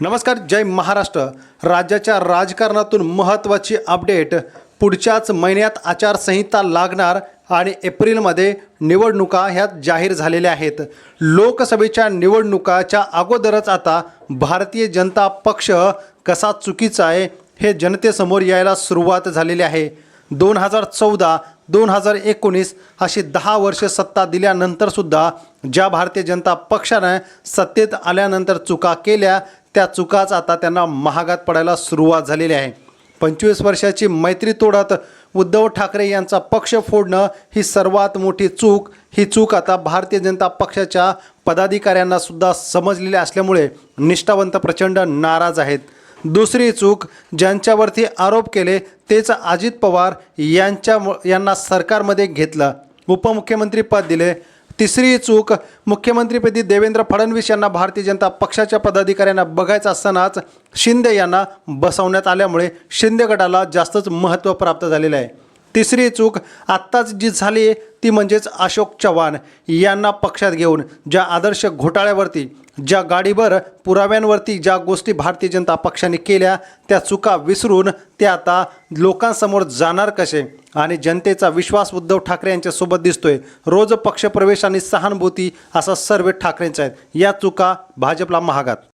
नमस्कार जय महाराष्ट्र. राज्याच्या राजकारणातून महत्त्वाची अपडेट. पुढच्याच महिन्यात आचारसंहिता लागणार आणि एप्रिलमध्ये निवडणुका ह्या जाहीर झालेल्या आहेत. लोकसभेच्या निवडणुकाच्या अगोदरच आता भारतीय जनता पक्ष कसा चुकीचा आहे हे जनतेसमोर यायला सुरुवात झालेली आहे. दोन हजार चौदा दोन हजार एकोणीस अशी दहा वर्ष सत्ता दिल्यानंतरसुद्धा ज्या भारतीय जनता पक्षानं सत्तेत आल्यानंतर चुका केल्या त्या चुकाच आता त्यांना महागात पडायला सुरुवात झालेली आहे. पंचवीस वर्षाची मैत्री तोडत उद्धव ठाकरे यांचा पक्ष फोडणं ही सर्वात मोठी चूक. ही चूक आता भारतीय जनता पक्षाच्या पदाधिकाऱ्यांना सुद्धा समजलेली असल्यामुळे निष्ठावंत प्रचंड नाराज आहेत. दुसरी चूक ज्यांच्यावरती आरोप केले तेच अजित पवार यांच्या यांना सरकारमध्ये घेतलं. उपमुख्यमंत्री पद दिले. तिसरी चूक मुख्यमंत्रीपदी देवेंद्र फडणवीस यांना भारतीय जनता पक्षाच्या पदाधिकाऱ्यांना बघायचं असतानाच शिंदे यांना बसवण्यात आल्यामुळे शिंदे गटाला जास्तच महत्त्व प्राप्त झालेलं आहे. तिसरी चूक आत्ताच जी झाली आहे ती म्हणजेच अशोक चव्हाण यांना पक्षात घेऊन ज्या आदर्श घोटाळ्यावरती ज्या गाडीवर पुराव्यांवरती ज्या गोष्टी भारतीय जनता पक्षाने केल्या त्या चुका विसरून ते आता लोकांसमोर जाणार कसे? आणि जनतेचा विश्वास उद्धव ठाकरे यांच्यासोबत दिसतोय. रोज पक्षप्रवेश आणि सहानुभूती असा सर्व ठाकरेंचा आहेत या चुका भाजपला महागात.